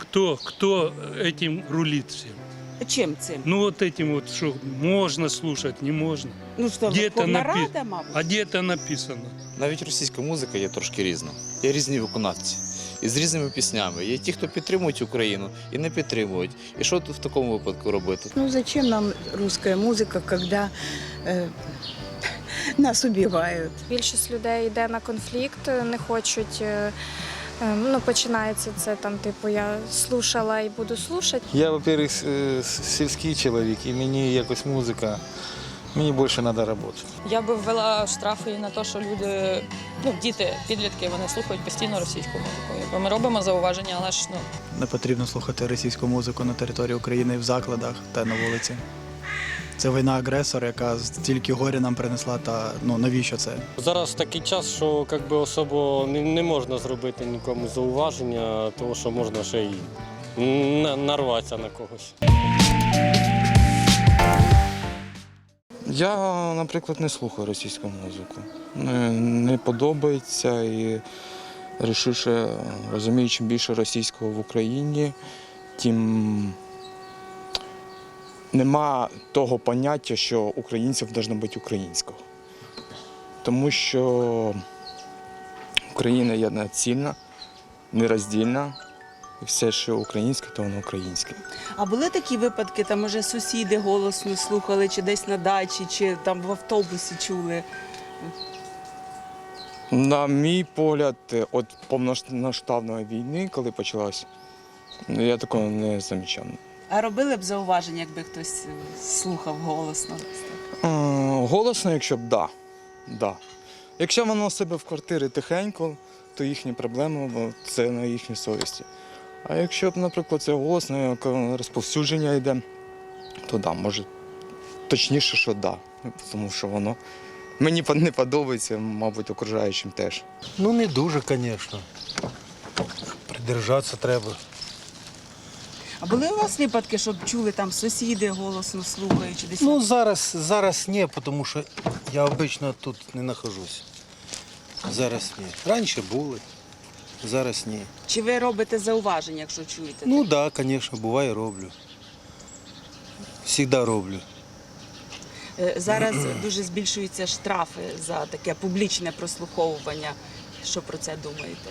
Кто, кто этим рулит всем? Чим цим? Ну вот этим вот, что можно слушать, не можно. Ну що, Де Верховна то напи- Рада, мабуть? А где это написано? Навіть російська музика є трошки різна. Є різні виконавці і з різними піснями. Є ті, хто підтримують Україну і не підтримують. І що тут в такому випадку робити? Ну зачем нам русская музыка, когда э, нас убивают? Більшість людей йде на конфлікт, не хочуть. е, е, Ну, починається це там, типу, я слушала і буду слушати. Я, во-первых, е, сільський чоловік, і мені якось музика, мені більше треба роботи. Я би ввела штрафи на те, що люди, ну діти, підлітки, вони слухають постійно російську музику. Якби Ми робимо зауваження, але ж ну Не потрібно слухати російську музику на території України в закладах та на вулиці. Це війна агресора, яка стільки горя нам принесла, та ну навіщо це? Зараз такий час, що как би, особо не, не можна зробити нікому зауваження, тому що можна ще й нарватися на когось. Я, наприклад, не слухаю російську музику. Не, не подобається і вирішив, що розумію, чим більше російського в Україні, тим нема того поняття, що українців повинно бути українського. Тому що Україна є націльна, нероздільна. І все, що українське, то воно українське. А були такі випадки, там може сусіди голосно слухали, чи десь на дачі, чи там в автобусі чули. На мій погляд, от повномасштабної війни, коли почалась, я такого не замічав. А робили б зауваження, якби хтось е, слухав голосно. Е, Голосно, якщо б да. да. Якщо воно у себе в квартирі тихенько, то їхні проблеми, бо це на їхній совісті. А якщо б, наприклад, це голосно, як е, розповсюдження йде, то да, може. Точніше, що да. Тому що воно мені не подобається, мабуть, окружаючим теж. Ну не дуже, звісно. Придержатися треба. А були у вас випадки, щоб чули там сусіди голосно слухають, чи десь Ну зараз, зараз ні, тому що я обично тут не нахожусь. Зараз ні. Раніше були, зараз ні. чи ви робите зауваження, якщо чуєте? Ну так, да, звісно, буває роблю. Всігда роблю. Е, Зараз дуже збільшуються штрафи за таке публічне прослуховування. Що про це думаєте?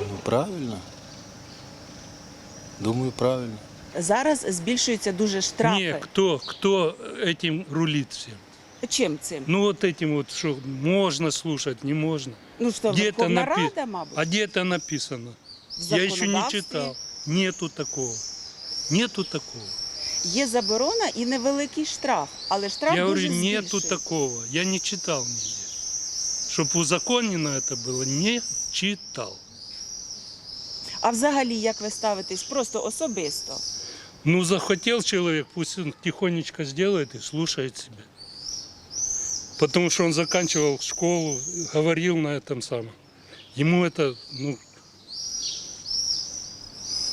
Ну правильно. Думаю, правильно. Зараз збільшуються дуже штрафи. Не, кто, кто этим рулит всем? Чим цим? Ну вот этим вот, что можно слушать, не можно. Ну що, Где-то Верховна напи- Рада, мабуть? А где это написано? В Я еще не законодавстві читал. Нету такого. Нету такого. Є заборона і невеликий штраф, але штраф Я говорю, дуже нету збільшується. такого. Я не читал нигде. Чтобы узаконено это было, не читал. А взагалі, як ви ставитесь просто особисто? Ну, захотел человек, пусть он тихонечко сделает и слушает себя. Потому что он заканчивал школу, говорил на этом самом. Ему это, ну...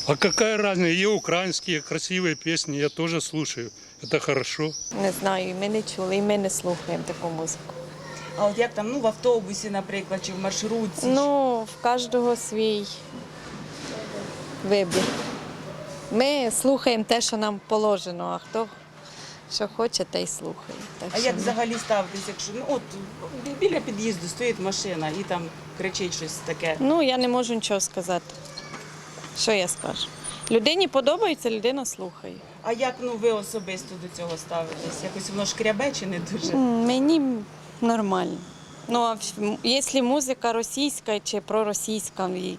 А какая разница? И украинские красивые песни я тоже слушаю. Это хорошо. Не знаю, і ми не чули, і ми не слухаємо таку музику. А от як там ну в автобусі, наприклад, чи в маршрутці? Ну, в кожного свій вибір. Ми слухаємо те, що нам положено, а хто що хоче, те й слухає. Так а що як ми- взагалі ставитись, якщо ну от біля під'їзду стоїть машина і там кричить щось таке? Ну, я не можу нічого сказати. Що я скажу? Людині подобається, людина слухає. А як ну ви особисто до цього ставитесь? Якось воно шкрябе чи не дуже? М, Мені нормально. Ну, а в- якщо музика російська чи проросійська, і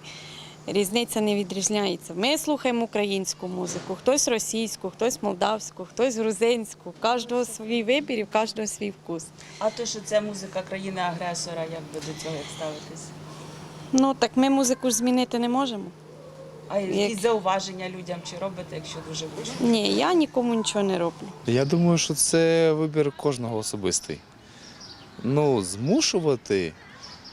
різниця не відрізняється. Ми слухаємо українську музику, хтось російську, хтось молдавську, хтось грузинську. У кожного свій вибір і в кожного свій вкус. А то, що це музика країни-агресора, як ви до цього ставитесь? Ну так ми музику ж змінити не можемо. А якісь Як? зауваження людям чи робите, якщо дуже гучно? Ні, я нікому нічого не роблю. Я думаю, що це вибір кожного особистий. Ну, змушувати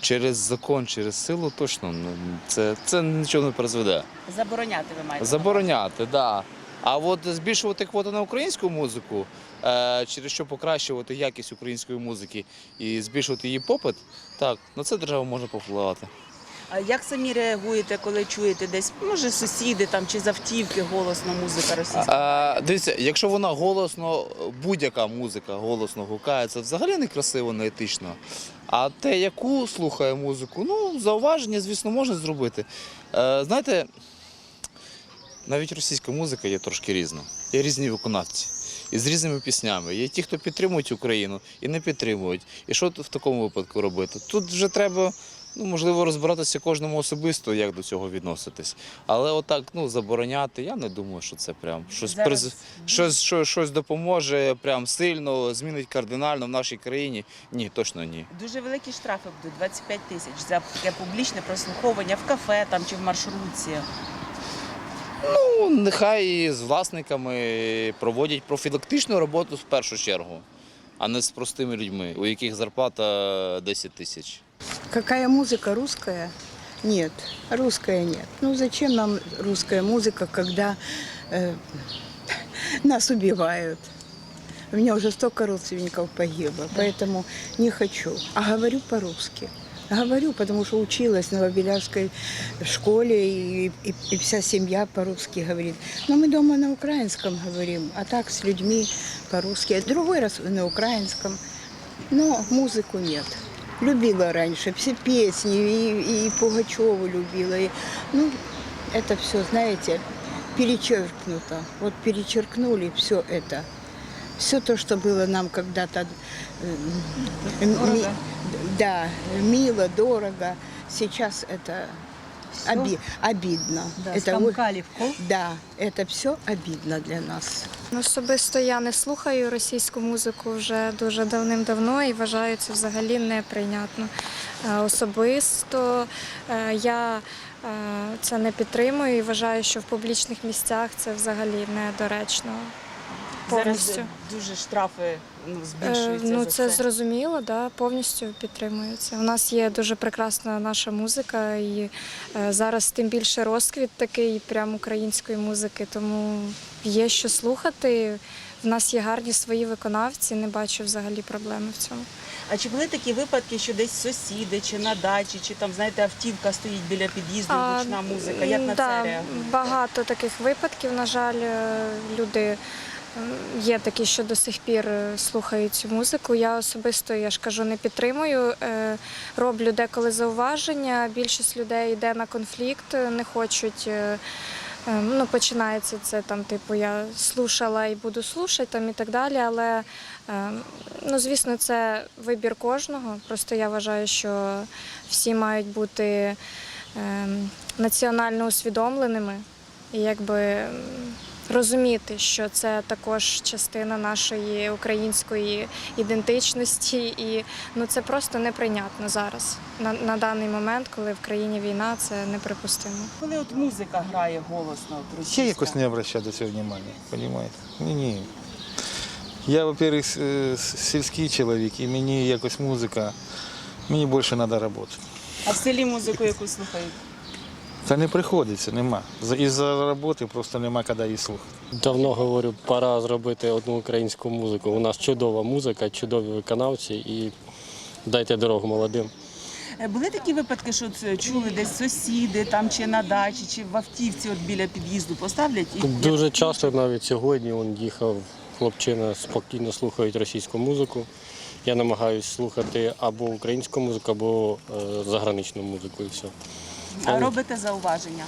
через закон, через силу точно ну, це, це нічого не призведе. Забороняти ви маєте? Забороняти, так. Да. А от збільшувати квоти на українську музику, е, через що покращувати якість української музики і збільшувати її попит, так, на це держава може повпливати. А як самі реагуєте, коли чуєте десь, може, сусіди там чи з автівки голосно музика російська? Дивіться, якщо вона голосно, будь-яка музика голосно гукає, це взагалі не красиво, не етично. А те, яку слухає музику, ну, зауваження, звісно, можна зробити. Е, знаєте, навіть російська музика є трошки різна. Є різні виконавці. І з різними піснями. Є ті, хто підтримують Україну і не підтримують. І що в такому випадку робити? Тут вже треба, ну, можливо, розбиратися кожному особисто, як до цього відноситись. Але отак, ну, забороняти, я не думаю, що це прям щось, Зараз приз... щось, що, щось допоможе прям сильно, змінить кардинально в нашій країні. Ні, точно ні. Дуже великі штрафи будуть 25 тисяч за таке публічне прослуховування в кафе там чи в маршрутці. Ну, нехай з власниками проводять профілактичну роботу в першу чергу, а не з простими людьми, у яких зарплата 10 тисяч. Какая музыка русская? Нет, русская нет. Ну зачем нам русская музыка, когда э, нас убивают? У меня уже столько родственников погибло, поэтому не хочу. А говорю по-русски. Говорю, потому что училась в Новобелявской школе, и, и- и вся семья по-русски говорит. Но мы дома на украинском говорим, а так с людьми по-русски. Другой раз на украинском. Но музыку нет. Любила раньше все песни, и, и Пугачеву любила. И, ну, это все, знаете, перечеркнуто. Вот перечеркнули все это. Все то, что было нам когда-то э, ми- да, мило, дорого, сейчас это оби- обидно. это о- Да, это все обидно для нас. Особисто я не слухаю російську музику вже дуже давним-давно і вважаю це взагалі неприйнятно. Е, Особисто е, я е, це не підтримую і вважаю, що в публічних місцях це взагалі недоречно. Повністю. Зараз дуже штрафи ну, Е, збільшуються. Ну, за це це зрозуміло, да, повністю підтримую це. У нас є дуже прекрасна наша музика, і е, зараз тим більше розквіт такий прям української музики, тому є що слухати. В нас є гарні свої виконавці, не бачу взагалі проблеми в цьому. А чи були такі випадки, що десь сусіди, чи на дачі, чи там, знаєте, автівка стоїть біля під'їзду, А, гучна музика? Як на да, це реагують? Багато таких випадків, на жаль, е, люди є такі, що до сих пір е, слухають цю музику. Я особисто, я ж кажу, не підтримую. Е, Роблю деколи зауваження. Більшість людей йде на конфлікт, не хочуть. е, Ну, починається це там, типу, я слушала і буду слушати там і так далі. Але ну, звісно, це вибір кожного. Просто я вважаю, що всі мають бути ем, національно усвідомленими і якби розуміти, що це також частина нашої української ідентичності, і ну це просто неприйнятно зараз. На, на даний момент, коли в країні війна, це неприпустимо. Коли от музика грає голосно, от російська, Ще якось не обращаю до цього уваги, розумієте? Ні, ні. Я, во-первых, сільський чоловік, і мені якось музика, мені більше треба роботи. а в селі музику яку слухають? Та не приходиться, нема. Із-за роботи просто нема коли її слухати. Давно говорю, пора зробити одну українську музику. У нас чудова музика, чудові виконавці і дайте дорогу молодим. Е, Були такі випадки, що чули десь сусіди там чи на дачі, чи в автівці от біля під'їзду поставлять і Дуже часто навіть сьогодні він їхав, хлопчина спокійно слухають російську музику. Я намагаюся слухати або українську музику, або е, заграничну музику і все. А робите зауваження.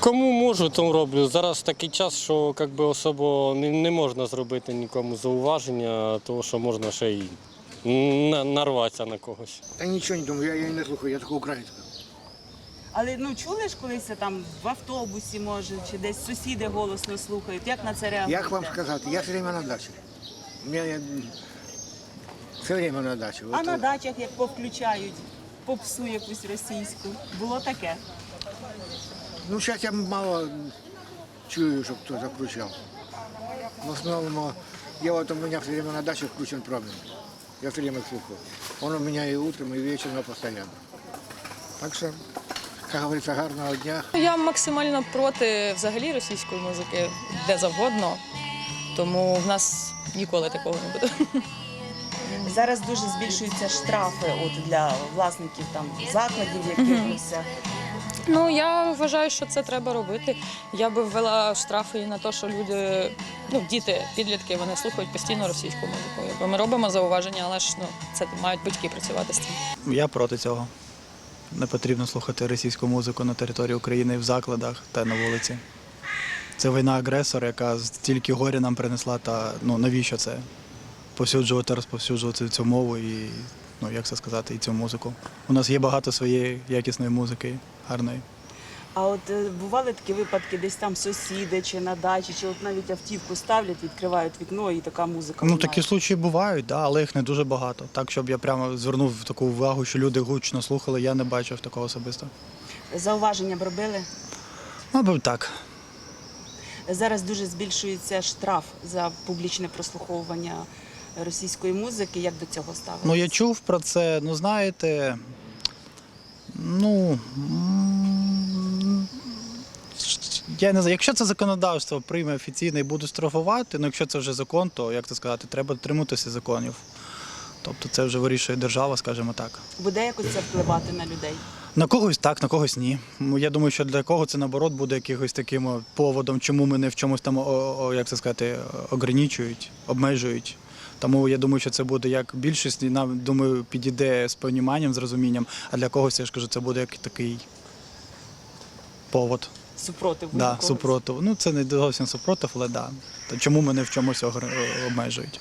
Кому можу, тому роблю. Зараз такий час, що як би, особо не, не можна зробити нікому зауваження, тому що можна ще й на- нарватися на когось. Та нічого не думаю, я її не слухаю, я тільки українська. Але ну чули ж колись там в автобусі, може, чи десь сусіди голосно слухають. Як на це реагуєте? Як вам сказати, я все время на дачі. У мене я все время на дачі. А От, на дачах як повключають попсу якусь російську. Було таке. Ну, зараз я мало чую, щоб хто закручав. В основному, я вот у меня все время на даче включен правильно. Я все время слухаю. Он у меня и утром, и вечером, и постоянно. Так що, як говориться, гарного дня. Я максимально проти взагалі російської музики, де завгодно, тому в нас ніколи такого не буде. Зараз дуже збільшуються штрафи от для власників там закладів якихось. Ну я вважаю, що це треба робити. Я би ввела штрафи і на те, що люди, ну діти, підлітки, вони слухають постійно російську музику. Якби ми робимо зауваження, але ж ну це мають батьки працювати з цим. Я проти цього. Не потрібно слухати російську музику на території України в закладах та на вулиці. Це війна агресора, яка стільки горя нам принесла, та ну навіщо це? Повсюджувати, розповсюджувати цю мову і, ну як це сказати, і цю музику. У нас є багато своєї якісної музики, гарної. А от е, бували такі випадки, десь там сусіди чи на дачі, чи от навіть автівку ставлять, відкривають вікно і така музика. Ну лунає. такі случаї бувають, да, але їх не дуже багато. Так, щоб я прямо звернув таку увагу, що люди гучно слухали, я не бачив такого особисто. Зауваження б робили. Мабуть, так. Зараз дуже збільшується штраф за публічне прослуховування російської музики. Як до цього ставитися? Ну, я чув про це, ну знаєте. Ну. Я не знаю, якщо це законодавство прийме офіційно і буде штрафувати, ну якщо це вже закон, то як це сказати, треба дотримуватися законів. Тобто це вже вирішує держава, скажімо так. Буде якось це впливати на людей? На когось так, на когось ні. Ну, Я думаю, що для кого це наоборот буде якихось таким поводом, чому мене в чомусь там як це сказати, ограничують, обмежують. Тому я думаю, що це буде як більшість, і нам думаю, підійде з поніманням, з розумінням, а для когось я ж кажу, це буде як такий повод. Супротив Да, супротив. Ну це не зовсім супротив, але да. Чому мене в чомусь обмежують?